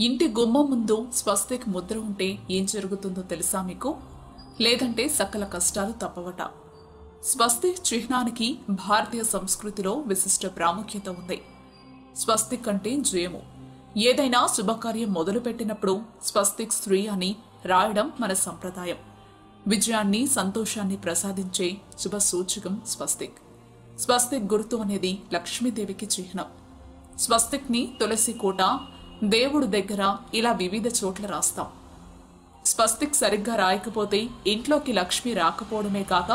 ఇంటి గుమ్మం ముందు స్వస్తిక్ ముద్ర ఉంటే ఏం జరుగుతుందో తెలుసా మీకు? లేదంటే సకల కష్టాలు తప్పవట. స్వస్తిక్ చిహ్నానికి భారతీయ సంస్కృతిలో విశిష్ట ప్రాముఖ్యత ఉంది. స్వస్తిక్ అంటే జయము. ఏదైనా శుభకార్యం మొదలుపెట్టినప్పుడు స్వస్తిక్ స్త్రీ అని రాయడం మన సంప్రదాయం. విజయాన్ని సంతోషాన్ని ప్రసాదించే శుభ సూచకం స్వస్తిక్. స్వస్తిక్ గుర్తు అనేది లక్ష్మీదేవికి చిహ్నం. స్వస్తిక్ని తులసి కోట దేవుడు దగ్గర ఇలా వివిధ చోట్ల రాస్తాం. స్వస్తిక్ సరిగ్గా రాయకపోతే ఇంట్లోకి లక్ష్మి రాకపోవడమే కాక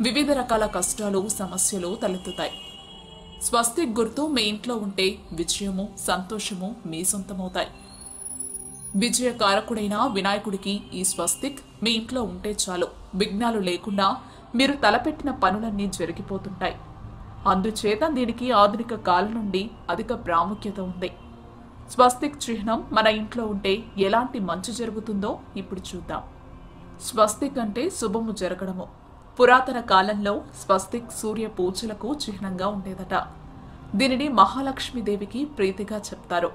వివిధ రకాల కష్టాలు సమస్యలు తలెత్తుతాయి. స్వస్తిక్ గుర్తు మీ ఇంట్లో ఉంటే విజయము సంతోషము మీ సొంతమవుతాయి. విజయ కారకుడైన వినాయకుడికి ఈ స్వస్తిక్ మీ ఇంట్లో ఉంటే చాలు. విఘ్నాలు లేకుండా మీరు తలపెట్టిన పనులన్నీ జరిగిపోతుంటాయి. అందుచేత దీనికి ఆధునిక కాలం నుండి అధిక ప్రాముఖ్యత ఉంది. స్వస్తిక్ చిహ్నం మన ఇంట్లో ఉంటే ఎలాంటి మంచి జరుగుతుందో ఇప్పుడు చూద్దాం. స్వస్తిక్ అంటే శుభము జరగడము. పురాతన కాలంలో స్వస్తిక్ సూర్య పూజలకు చిహ్నంగా ఉండేదట. దీనిని మహాలక్ష్మీదేవికి ప్రీతిగా చెప్తారు.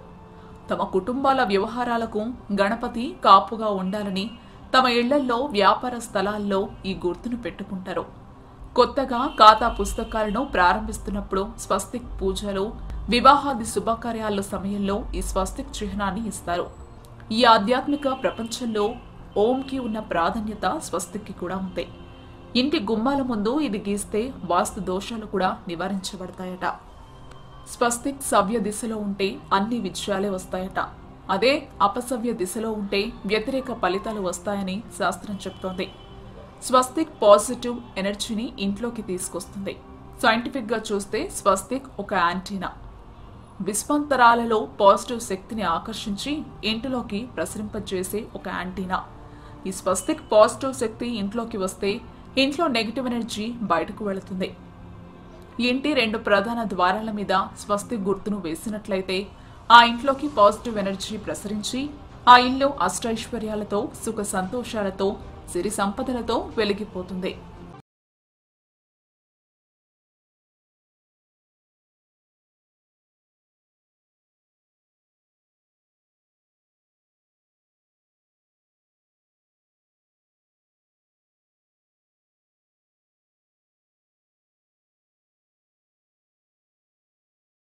తమ కుటుంబాల వ్యవహారాలకు గణపతి కాపుగా ఉండాలని తమ ఇళ్ళల్లో వ్యాపార స్థలాల్లో ఈ గుర్తును పెట్టుకుంటారు. కొత్తగా ఖాతా పుస్తకాలను ప్రారంభిస్తున్నప్పుడు స్వస్తిక్ పూజలు వివాహాది శుభకార్యాల సమయంలో ఈ స్వస్తిక్ చిహ్నాన్ని ఇస్తారు. ఈ ఆధ్యాత్మిక ప్రపంచంలో ఓంకి ఉన్న ప్రాధాన్యత స్వస్తిక్కి కూడా ఉంది ఇంటి గుమ్మాల ముందు ఇది గీస్తే వాస్తు దోషాలు కూడా నివారించబడతాయట. స్వస్తిక్ సవ్య దిశలో ఉంటే అన్ని విజయాలే వస్తాయట. అదే అపసవ్య దిశలో ఉంటే వ్యతిరేక ఫలితాలు వస్తాయని శాస్త్రం చెప్తోంది. స్వస్తిక్ పాజిటివ్ ఎనర్జీని ఇంట్లోకి తీసుకొస్తుంది. సైంటిఫిక్గా చూస్తే స్వస్తిక్ ఒక యాంటీనా. విశ్వంతరాలలో పాజిటివ్ శక్తిని ఆకర్షించి ఇంటిలోకి ప్రసరింపజేసే ఒక యాంటీనా. ఈ స్వస్తిక్ పాజిటివ్ శక్తి ఇంట్లోకి వస్తే ఇంట్లో నెగిటివ్ ఎనర్జీ బయటకు వెళుతుంది. ఇంటి రెండు ప్రధాన ద్వారాల మీద స్వస్తిక్ గుర్తును వేసినట్లయితే ఆ ఇంట్లోకి పాజిటివ్ ఎనర్జీ ప్రసరించి ఆ ఇల్లు అష్టైశ్వర్యాలతో సుఖ సంతోషాలతో సిరి సంపదలతో వెలిగిపోతుంది.